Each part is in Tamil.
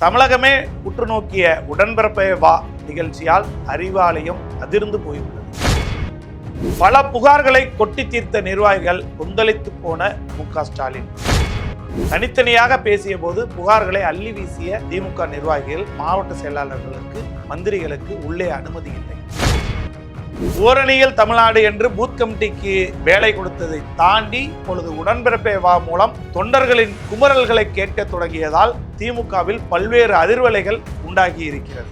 தமிழகமே உற்று நோக்கிய உடன்பிறப்பே வா நிகழ்ச்சியால் அறிவாலயம் அதிர்ந்து போயுள்ளது. பல புகார்களை கொட்டி தீர்த்த நிர்வாகிகள் கொந்தளித்து போன மு ஸ்டாலின். தனித்தனியாக பேசிய போது புகார்களை அள்ளி வீசிய திமுக நிர்வாகிகள் மாவட்ட செயலாளர்களுக்கு மந்திரிகளுக்கு உள்ளே அனுமதி இல்லை. ஓரணியில் தமிழ்நாடு என்று பூத் கமிட்டிக்கு வேலை கொடுத்ததை தாண்டி இப்பொழுது உடன்பிறப்பே வா மூலம் தொண்டர்களின் குமரல்களை கேட்க தொடங்கியதால் திமுகவில் பல்வேறு அதிர்வலைகள் உண்டாகி இருக்கிறது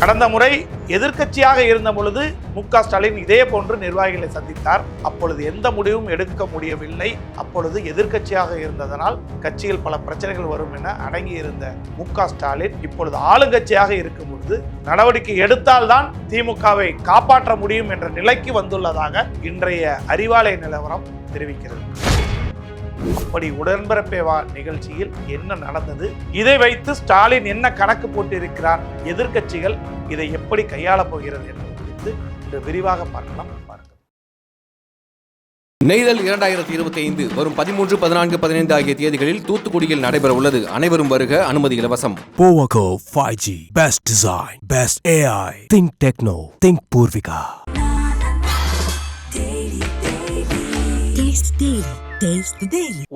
கடந்த முறை எதிர்க்கட்சியாக இருந்த பொழுது மு க ஸ்டாலின் இதே போன்று நிர்வாகிகளை சந்தித்தார். அப்பொழுது எந்த முடிவும் எடுக்க முடியவில்லை. அப்பொழுது எதிர்க்கட்சியாக இருந்ததனால் கட்சியில் பல பிரச்சனைகள் வரும் என அடங்கி இருந்த மு க ஸ்டாலின் இப்பொழுது ஆளுங்கட்சியாக இருக்கும் பொழுது நடவடிக்கை எடுத்தால்தான் திமுகவை காப்பாற்ற முடியும் என்ற நிலைக்கு வந்துள்ளதாக இன்றைய அறிவாலய நிலவரம் தெரிவிக்கிறது. அப்படி உடன்பிறப்பே வா நிகழ்ச்சியில் என்ன நடந்தது இதை வைத்து ஸ்டாலின் என்ன கணக்கு போட்டிருக்கிறார் எதிர்க்கட்சிகள் இதை எப்படி கையாளப் போகிறது என்பது குறித்து இன்று விரிவாக பார்க்கலாம் பாருங்கள் நெய்தல் இரண்டாயிரத்தி இருபத்தி ஐந்து வரும் பதிமூன்று பதினான்கு பதினைந்து ஆகிய தேதிகளில் தூத்துக்குடியில் நடைபெற உள்ளது அனைவரும் வருக அனுமதி இலவசம் Powaco 5G. Best design, best AI. Think Techno. Think Purvika. Taste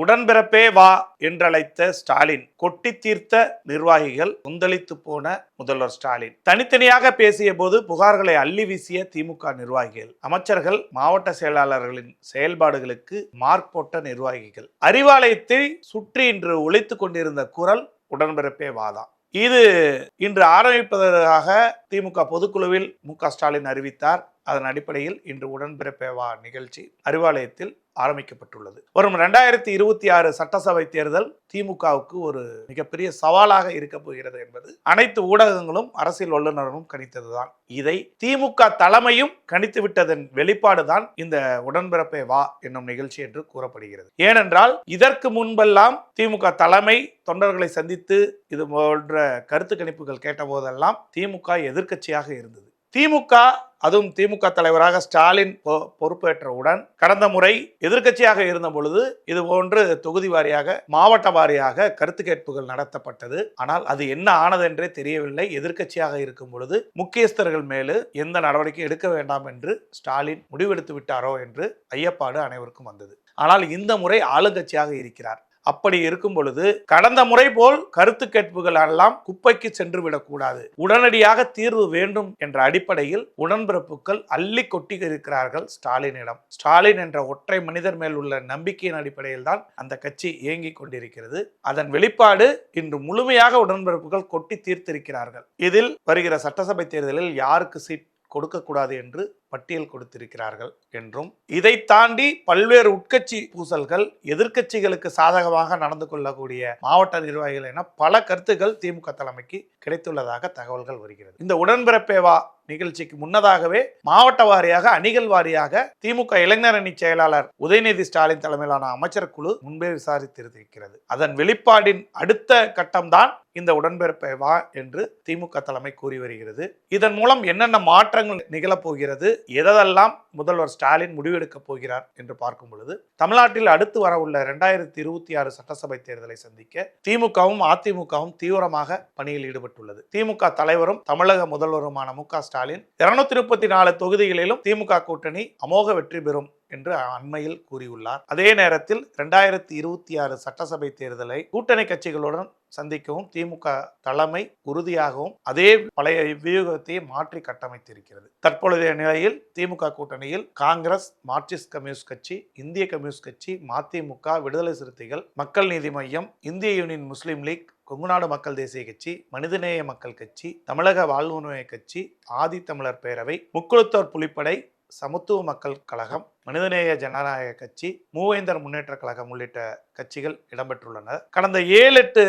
உடன்பிறப்பே வா என்றழைத்த ஸ்டாலின் கொட்டி தீர்த்த நிர்வாகிகள் கொந்தளித்து போன முதல்வர் ஸ்டாலின். தனித்தனியாக பேசிய போது புகார்களை அள்ளி வீசிய திமுக நிர்வாகிகள் அமைச்சர்கள் மாவட்ட செயலாளர்களின் செயல்பாடுகளுக்கு மார்க் போட்ட நிர்வாகிகள். அறிவாலயத்தை சுற்றி இன்று ஒழித்துக் கொண்டிருந்த குரல் உடன்பிறப்பே வாதான் இது இன்று ஆரம்பிப்பதற்காக திமுக பொதுக்குழுவில் மு க ஸ்டாலின் அறிவித்தார். அதன் அடிப்படையில் இன்று உடன்பிறப்பே வா நிகழ்ச்சி அறிவாலயத்தில் ஆரம்பிக்கப்பட்டுள்ளது. வரும் ரெண்டாயிரத்தி இருபத்தி ஆறு சட்டசபை தேர்தல் திமுகவுக்கு ஒரு மிகப்பெரிய சவாலாக இருக்க போகிறது என்பது அனைத்து ஊடகங்களும் அரசியல் வல்லுநரும் கணித்ததுதான். இதை திமுக தலைமையும் கணித்து விட்டதன் வெளிப்பாடுதான் இந்த உடன்பிறப்பை வா என்னும் நிகழ்ச்சி என்று கூறப்படுகிறது. ஏனென்றால் இதற்கு முன்பெல்லாம் திமுக தலைமை தொண்டர்களை சந்தித்து இது போன்ற கருத்து கணிப்புகள் கேட்டபோதெல்லாம் திமுக எதிர்க்கட்சியாக இருந்தது. திமுக அதுவும் திமுக தலைவராக ஸ்டாலின் பொ- பொறுப்பேற்றவுடன் கடந்த முறை எதிர்க்கட்சியாக இருந்த பொழுது இது போன்று தொகுதி வாரியாக மாவட்ட வாரியாக கருத்து கேட்புகள் நடத்தப்பட்டது. ஆனால் அது என்ன ஆனதென்றே தெரியவில்லை. எதிர்க்கட்சியாக இருக்கும் பொழுது முக்கியஸ்தர்கள் மேலு எந்த நடவடிக்கை எடுக்க வேண்டாம் என்று ஸ்டாலின் முடிவெடுத்து விட்டாரோ என்று ஐயப்பாடு அனைவருக்கும் வந்தது. ஆனால் இந்த முறை ஆளுங்கட்சியாக இருக்கிறார். அப்படி இருக்கும் பொழுது கடந்த முறை போல் கருத்து கேட்புகள் எல்லாம் குப்பைக்கு சென்று விடக்கூடாது உடனடியாக தீர்வு வேண்டும் என்ற அடிப்படையில் உடன்பிறப்புகள் அள்ளி கொட்டி இருக்கிறார்கள் ஸ்டாலினிடம். ஸ்டாலின் என்ற ஒற்றை மனிதர் மேல் உள்ள நம்பிக்கையின் அடிப்படையில் தான் அந்த கட்சி இயங்கிக் கொண்டிருக்கிறது. அதன் வெளிப்பாடு இன்று முழுமையாக உடன்பிறப்புகள் கொட்டி தீர்த்திருக்கிறார்கள். இதில் வருகிற சட்டசபை தேர்தலில் யாருக்கு சீட் கொடுக்கக்கூடாது என்று பட்டியல் கொடுத்திருக்கிறார்கள் என்றும் இதை தாண்டி பல்வேறு உட்கட்சி பூசல்கள் எதிர்க்கட்சிகளுக்கு சாதகமாக நடந்து கொள்ளக்கூடிய மாவட்ட நிர்வாகிகள் என பல கருத்துக்கள் திமுக தலைமைக்கு கிடைத்துள்ளதாக தகவல்கள் வருகிறது. இந்த உடன்பிறப்பேவா நிகழ்ச்சிக்கு முன்னதாகவே மாவட்ட வாரியாக அணிகள் வாரியாக திமுக இளைஞர் அணி செயலாளர் உதயநிதி ஸ்டாலின் தலைமையிலான அமைச்சர் குழு முன்பே விசாரித்திருக்கிறது. அதன் வெளிப்பாடின் அடுத்த கட்டம்தான் இந்த உடன்பிறப்பை வா என்று திமுக தலைமை கூறி வருகிறது. இதன் மூலம் என்னென்ன மாற்றங்கள் நிகழப்போகிறது எதெல்லாம் முதல்வர் ஸ்டாலின் முடிவெடுக்கப் போகிறார் என்று பார்க்கும் பொழுது தமிழ்நாட்டில் அடுத்து வரவுள்ள இரண்டாயிரத்தி இருபத்தி ஆறு சட்டசபை தேர்தலை சந்திக்க திமுகவும் அதிமுகவும் தீவிரமாக பணியில் ஈடுபட்டுள்ளது. திமுக தலைவரும் தமிழக முதல்வருமான மு க ஸ்டாலின் இருநூத்தி முப்பத்தி நாலு தொகுதிகளிலும் திமுக கூட்டணி அமோக வெற்றி பெறும் என்று அண்மையில் கூறியுள்ளார். அதே நேரத்தில் இரண்டாயிரத்தி இருபத்தி ஆறு சட்டசபை தேர்தலை கூட்டணி கட்சிகளுடன் சந்திக்கவும் திமுக தலைமை உறுதியாகவும் அதே பழைய வியூகத்தை மாற்றி கட்டமைத்திருக்கிறது. தற்பொழுதைய நிலையில் திமுக கூட்டணியில் காங்கிரஸ் மார்க்சிஸ்ட் கம்யூனிஸ்ட் கட்சி இந்திய கம்யூனிஸ்ட் கட்சி மதிமுக விடுதலை சிறுத்தைகள் மக்கள் நீதி மையம் இந்திய யூனியன் முஸ்லீம் லீக் கொங்குநாடு மக்கள் தேசிய கட்சி மனிதநேய மக்கள் கட்சி தமிழக வாழ்வுரிமை கட்சி ஆதி தமிழர் பேரவை முக்குளத்தோர் புலிப்படை சமத்துவ மக்கள் கழகம் மனிதநேய ஜனநாயக கட்சி மூவேந்தர் முன்னேற்ற கழகம் உள்ளிட்ட கட்சிகள் இடம்பெற்றுள்ளன. கடந்த ஏழு எட்டு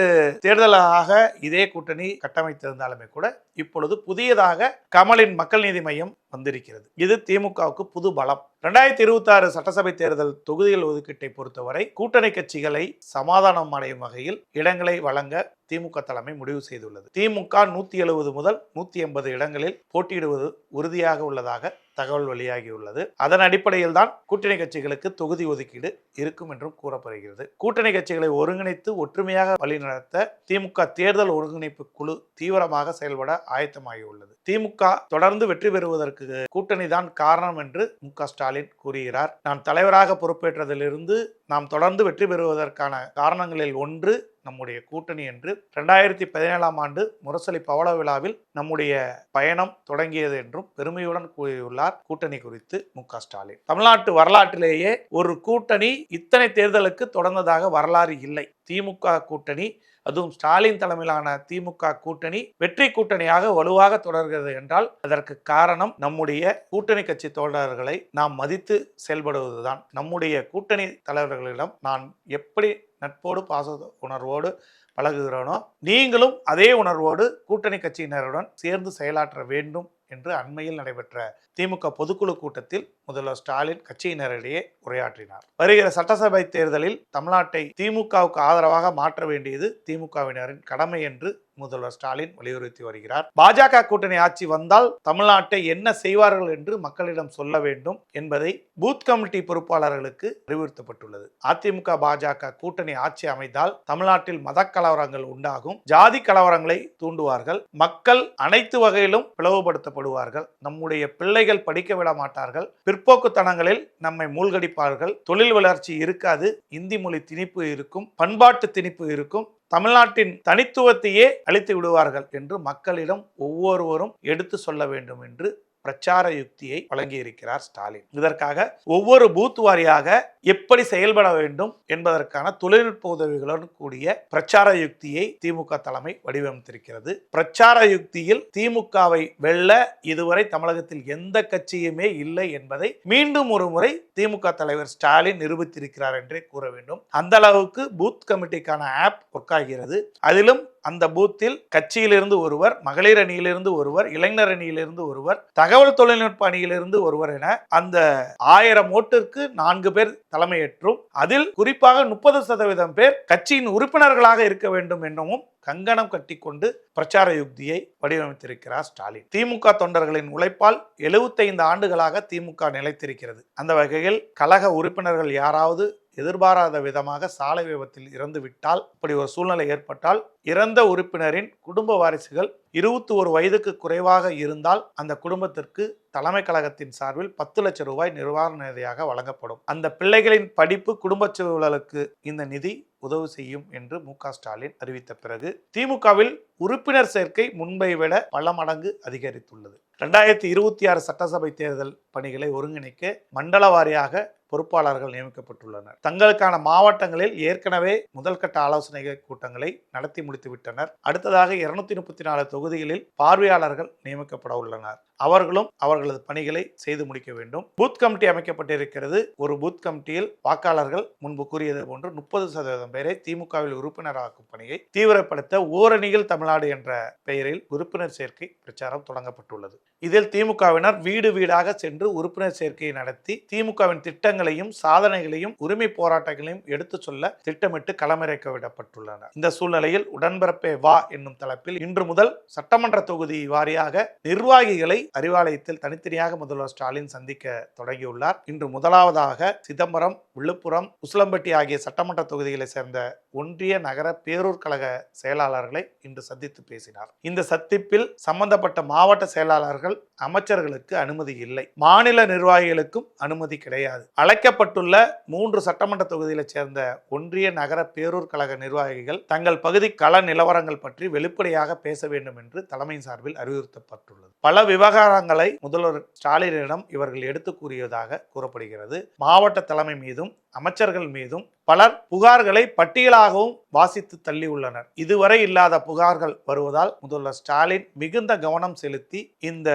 தேர்தலாக இதே கூட்டணி கட்டமைத்திருந்தாலுமே கூட இப்பொழுது புதியதாக கமலின் மக்கள் நீதி மையம் வந்திருக்கிறது. இது திமுகவுக்கு புது பலம். ரெண்டாயிரத்தி இருபத்தி ஆறு சட்டசபை தேர்தல் தொகுதிகள் ஒதுக்கீட்டை பொறுத்தவரை கூட்டணி கட்சிகளை சமாதானம் அடையும் வகையில் இடங்களை வழங்க திமுக தலைமை முடிவு செய்துள்ளது. திமுக நூத்தி எழுபது முதல் நூத்தி எண்பது இடங்களில் போட்டியிடுவது உறுதியாக உள்ளதாக தகவல் வெளியாகியுள்ளது. அதன் அடிப்படையில் தான் தான் கூட்டணி கட்சிகளுக்கு தொகுதி ஒதுக்கீடு இருக்கும் என்றும் கூறப்படுகிறது. கூட்டணி கட்சிகளை ஒருங்கிணைத்து ஒற்றுமையாக வழிநடத்த திமுக தேர்தல் ஒருங்கிணைப்பு குழு தீவிரமாக செயல்பட ஆயத்தமாகியுள்ளது. திமுக தொடர்ந்து வெற்றி பெறுவதற்கு கூட்டணி தான் காரணம் என்று மு ஸ்டாலின் கூறுகிறார். நான் தலைவராக பொறுப்பேற்றதிலிருந்து நாம் தொடர்ந்து வெற்றி பெறுவதற்கான காரணங்களில் ஒன்று நம்முடைய கூட்டணி என்று ரெண்டாயிரத்தி பதினேழாம் ஆண்டு முரசொலி பவள விழாவில் நம்முடைய பயணம் தொடங்கியது என்றும் பெருமையுடன் கூறியுள்ளார். கூட்டணி குறித்து மு ஸ்டாலின். தமிழ்நாட்டு வரலாற்றிலேயே ஒரு கூட்டணி இத்தனை தேர்தலுக்கு தொடர்ந்ததாக வரலாறு இல்லை. திமுக கூட்டணி அதுவும் ஸ்டாலின் தலைமையிலான திமுக கூட்டணி வெற்றி கூட்டணியாக வலுவாக தொடர்கிறது என்றால் அதற்கு காரணம் நம்முடைய கூட்டணி கட்சி தோழர்களை நாம் மதித்து செயல்படுவதுதான். நம்முடைய கூட்டணி தலைவர்களிடம் நான் எப்படி நட்போடு பாச உணர்வோடு பழகுகிறோனோ நீங்களும் அதே உணர்வோடு கூட்டணி கட்சியினருடன் சேர்ந்து செயலாற்ற வேண்டும் என்று அண்மையில் நடைபெற்ற திமுக பொதுக்குழு கூட்டத்தில் முதல்வர் ஸ்டாலின் கட்சியினரிடையே உரையாற்றினார். வருகிற சட்டசபை தேர்தலில் தமிழ்நாட்டை திமுகவுக்கு ஆதரவாக மாற்ற வேண்டியது திமுகவினரின் கடமை என்று முதல்வர் ஸ்டாலின் வலியுறுத்தி வருகிறார். பாஜக கூட்டணி ஆட்சி வந்தால் தமிழ்நாட்டை என்ன செய்வார்கள் என்று மக்களிடம் சொல்ல வேண்டும் என்பதை பூத் கமிட்டி பொறுப்பாளர்களுக்கு அறிவுறுத்தப்பட்டுள்ளது. அதிமுக பாஜக கூட்டணி ஆட்சி அமைந்தால் தமிழ்நாட்டில் மத கலவரங்கள் உண்டாகும். ஜாதி கலவரங்களை தூண்டுவார்கள். மக்கள் அனைத்து வகையிலும் பிளவுபடுத்தப்படுவார்கள். நம்முடைய பிள்ளைகள் படிக்க விட மாட்டார்கள். பிற்போக்குத்தனங்களில் நம்மை மூழ்கடிப்பார்கள். தொழில் வளர்ச்சி இருக்காது. இந்தி மொழி திணிப்பு இருக்கும். பண்பாட்டு திணிப்பு இருக்கும். தமிழ்நாட்டின் தனித்துவத்தையே அழித்து விடுவார்கள் என்று மக்களிடம் ஒவ்வொருவரும் எடுத்து சொல்ல வேண்டும் என்று பிரச்சார யுக்தியை வழங்கியிருக்கிறார் ஸ்டாலின். இதற்காக ஒவ்வொரு பூத் வாரியாக எப்படி செயல்பட வேண்டும் என்பதற்கான தொழில்நுட்ப உதவிகளுடன் கூடிய பிரச்சார யுக்தியை திமுக தலைமை வடிவமைத்திருக்கிறது. பிரச்சார யுக்தியில் திமுகவை வெல்ல இதுவரை தமிழகத்தில் எந்த கட்சியுமே இல்லை என்பதை மீண்டும் ஒரு முறை திமுக தலைவர் ஸ்டாலின் நிரூபித்திருக்கிறார் என்றே கூற வேண்டும். அந்த அளவுக்கு பூத் கமிட்டிக்கான ஆப் ஒர்க் ஆகிறது. அதிலும் அந்த பூத்தில் கட்சியிலிருந்து ஒருவர் மகளிர் அணியிலிருந்து ஒருவர் இளைஞர் அணியிலிருந்து ஒருவர் தகவல் தொழில்நுட்ப அணியிலிருந்து ஒருவர் என அந்த ஆயிரம் ஓட்டிற்கு நான்கு பேர் தலைமையேற்றும். அதில் குறிப்பாக முப்பது சதவீதம் பேர் கட்சியின் உறுப்பினர்களாக இருக்க வேண்டும் எனவும் கங்கணம் கட்டிக்கொண்டு பிரச்சார யுக்தியை வடிவமைத்திருக்கிறார் ஸ்டாலின். திமுக தொண்டர்களின் உழைப்பால் எழுபத்தைந்து ஆண்டுகளாக திமுக நிலைத்திருக்கிறது. அந்த வகையில் கழக உறுப்பினர்கள் யாராவது எதிர்பாராத விதமாக சாலை விபத்தில் இறந்து விட்டால் இப்படி ஒரு சூழ்நிலை ஏற்பட்டால் இறந்த உறுப்பினரின் குடும்ப வாரிசுகள் இருபத்தி ஒரு வயதுக்கு குறைவாக இருந்தால் அந்த குடும்பத்திற்கு தலைமை கழகத்தின் சார்பில் பத்து லட்சம் ரூபாய் நிர்வாக நிதியாக வழங்கப்படும். அந்த பிள்ளைகளின் படிப்பு குடும்ப சூழலுக்கு இந்த நிதி உதவு செய்யும் என்று மு க ஸ்டாலின் அறிவித்த பிறகு திமுகவில் உறுப்பினர் சேர்க்கை முன்பை விட பல மடங்கு அதிகரித்துள்ளது. ரெண்டாயிரத்தி இருபத்தி ஆறு சட்டசபை தேர்தல் பணிகளை ஒருங்கிணைக்க மண்டல வாரியாக பொறுப்பாளர்கள் நியமிக்கப்பட்டுள்ளனர். தங்களுக்கான மாவட்டங்களில் ஏற்கனவே முதல்கட்ட ஆலோசனை கூட்டங்களை நடத்தி முடித்து விட்டனர் அடுத்ததாக இருநூத்தி முப்பத்தி நாலு தொகுதிகளில் பார்வையாளர்கள் நியமிக்கப்பட உள்ளனர். அவர்களும் அவர்களது பணிகளை செய்து முடிக்க வேண்டும். பூத் கமிட்டி அமைக்கப்பட்டிருக்கிறது. ஒரு பூத் கமிட்டியில் வாக்காளர்கள் முன்பு கூறியது போன்று முப்பது சதவீதம் பேரை திமுகவில் உறுப்பினராக்கும் பணியை தீவிரப்படுத்த ஓரணியில் தமிழ்நாடு என்ற பெயரில் உறுப்பினர் சேர்க்கை பிரச்சாரம் தொடங்கப்பட்டுள்ளது. இதில் திமுகவினர் வீடு வீடாக சென்று உறுப்பினர் சேர்க்கையை நடத்தி திமுகவின் திட்டங்களையும் சாதனைகளையும் உரிமை போராட்டங்களையும் எடுத்துச் சொல்ல திட்டமிட்டு களமிறக்க விடப்பட்டுள்ளனர். இந்த சூழ்நிலையில் உடன்பிறப்பே வா என்னும் தலைப்பில் இன்று முதல் சட்டமன்ற தொகுதி வாரியாக நிர்வாகிகளை அறிவாலயத்தில் தனித்தனியாக முதல்வர் ஸ்டாலின் சந்திக்க தொடங்கியுள்ளார். இன்று முதலாவதாக சிதம்பரம் விழுப்புரம் உசிலம்பட்டி ஆகிய சட்டமன்ற தொகுதிகளை சேர்ந்த ஒன்றிய நகர பேரூர் கழக செயலாளர்களை இன்று சந்தித்து பேசினார். இந்த சந்திப்பில் சம்பந்தப்பட்ட மாவட்ட செயலாளர்கள் அமைச்சர்களுக்கு அனுமதி இல்லை. மாநில நிர்வாகிகளுக்கும் அனுமதி கிடையாது. அழைக்கப்பட்டுள்ள மூன்று சட்டமன்ற தொகுதிகளைச் சேர்ந்த ஒன்றிய நகர பேரூர் கழக நிர்வாகிகள் தங்கள் பகுதி கள நிலவரங்கள் பற்றி வெளிப்படையாக பேச வேண்டும் என்று தலைமை சார்பில் அறிவுறுத்தப்பட்டுள்ளது. பல விவகாரங்களை முதல்வர் ஸ்டாலினிடம் இவர்கள் எடுத்து கூறியதாக கூறப்படுகிறது. மாவட்ட தலைமை மீதும் அமைச்சர்கள் மீதும் பலர் புகார்களை பட்டியலாகவும் வாசித்து தள்ளியுள்ளனர். இதுவரை இல்லாத புகார்கள் வருவதால் முதல்வர் ஸ்டாலின் மிகுந்த கவனம் செலுத்தி இந்த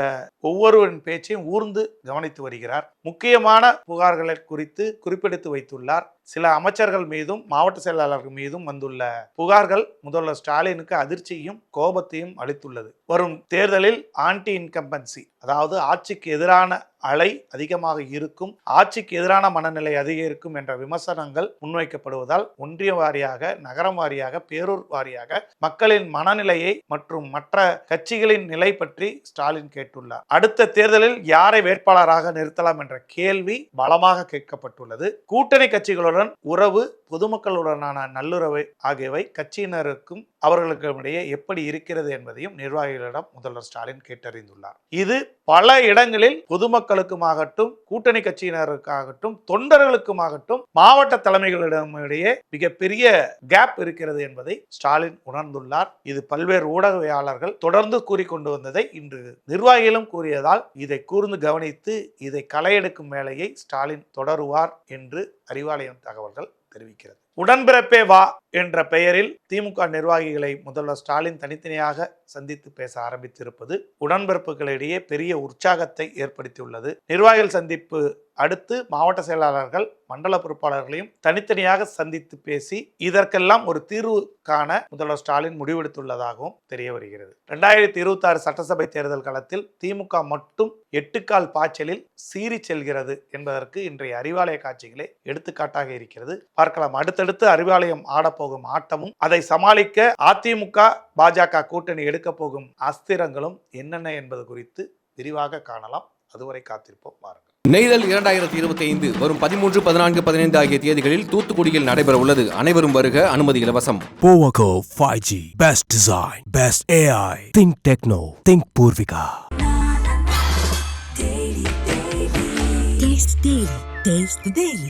ஒவ்வொருவரின் பேச்சையும் ஊர்ந்து கவனித்து வருகிறார். முக்கியமான புகார்களை குறித்து குறிப்பிடுத்து வைத்துள்ளார். சில அமைச்சர்கள் மீதும் மாவட்ட செயலாளர்கள் மீதும் வந்துள்ள புகார்கள் முதல்வர் ஸ்டாலினுக்கு அதிர்ச்சியும் கோபத்தையும் அளித்துள்ளது. வரும் தேர்தலில் ஆன்டி இன்கம்பன்சி அதாவது ஆட்சிக்கு எதிரான அலை அதிகமாக இருக்கும் ஆட்சிக்கு எதிரான மனநிலை அதிகரிக்கும் என்ற விமர்சனங்கள் முன்வைக்கப்படுவதால் ஒன்றிய வாரியாக நகரம் வாரியாக பேரூர் வாரியாக மக்களின் மனநிலையை மற்றும் மற்ற கட்சிகளின் நிலை பற்றி ஸ்டாலின் கேட்டுள்ளார். அடுத்த தேர்தலில் யாரை வேட்பாளராக நிறுத்தலாம் என்ற கேள்வி பலமாக கேட்கப்பட்டுள்ளது. கூட்டணி கட்சிகளுடன் உறவு பொதுமக்களுடனான நல்லுறவு ஆகியவை கட்சியினருக்கும் அவர்களுக்கும் இடையே எப்படி இருக்கிறது என்பதையும் நிர்வாகிகளிடம் முதல்வர் ஸ்டாலின் கேட்டறிந்துள்ளார். இது பல இடங்களில் பொதுமக்களுக்குமாகட்டும் கூட்டணி கட்சியினருக்காகட்டும் தொண்டர்களுக்குமாகட்டும் மாவட்ட தலைமைகளிடமிடையே மிகப்பெரிய கேப் இருக்கிறது என்பதை ஸ்டாலின் உணர்ந்துள்ளார். இது பல்வேறு ஊடகவியாளர்கள் தொடர்ந்து கூறிக்கொண்டு வந்ததை இன்று நிர்வாகிகளும் கூறியதால் இதை கூர்ந்து கவனித்து இதை களையெடுக்கும் வேலையை ஸ்டாலின் தொடருவார் என்று அறிவாலயம் தகவல்கள் தெரிவிக்கிறது. உடன்பிறப்பே வா என்ற பெயரில் திமுக நிர்வாகிகளை முதல்வர் ஸ்டாலின் தனித்தனியாக சந்தித்து பேச ஆரம்பித்திருப்பது உடன்பிறப்புகளிடையே பெரிய உற்சாகத்தை ஏற்படுத்தியுள்ளது. நிர்வாகிகள் சந்திப்பு அடுத்து மாவட்ட செயலாளர்கள் மண்டல பொறுப்பாளர்களையும் தனித்தனியாக சந்தித்து பேசி இதற்கெல்லாம் ஒரு தீர்வு காண முதல்வர் ஸ்டாலின் முடிவெடுத்துள்ளதாகவும் தெரிய வருகிறது. ரெண்டாயிரத்தி இருபத்தி ஆறு சட்டசபை தேர்தல் களத்தில் திமுக மட்டும் எட்டுக்கால் பாய்ச்சலில் சீறி செல்கிறது என்பதற்கு இன்றைய அறிவாலய காட்சிகளே எடுத்துக்காட்டாக இருக்கிறது. பார்க்கலாம். அடுத்தடுத்து அறிவாலயம் ஆடப்போகும் ஆட்டமும் அதை சமாளிக்க அதிமுக பாஜக கூட்டணி எடுக்க போகும் அஸ்திரங்களும் என்னென்ன என்பது குறித்து விரிவாக காணலாம் அதுவரை காத்திருப்போம் பாருங்கள் நெய்தல் இரண்டாயிரத்தி இருபத்தி ஐந்து வரும் பதிமூன்று பதினான்கு பதினைந்து ஆகிய தேதிகளில் தூத்துக்குடியில் நடைபெற உள்ளது அனைவரும் வருக அனுமதி இலவசம் Powaco 5G. Best design. Best AI. Think Techno. Think Purvika. Taste Daily. Taste the Daily.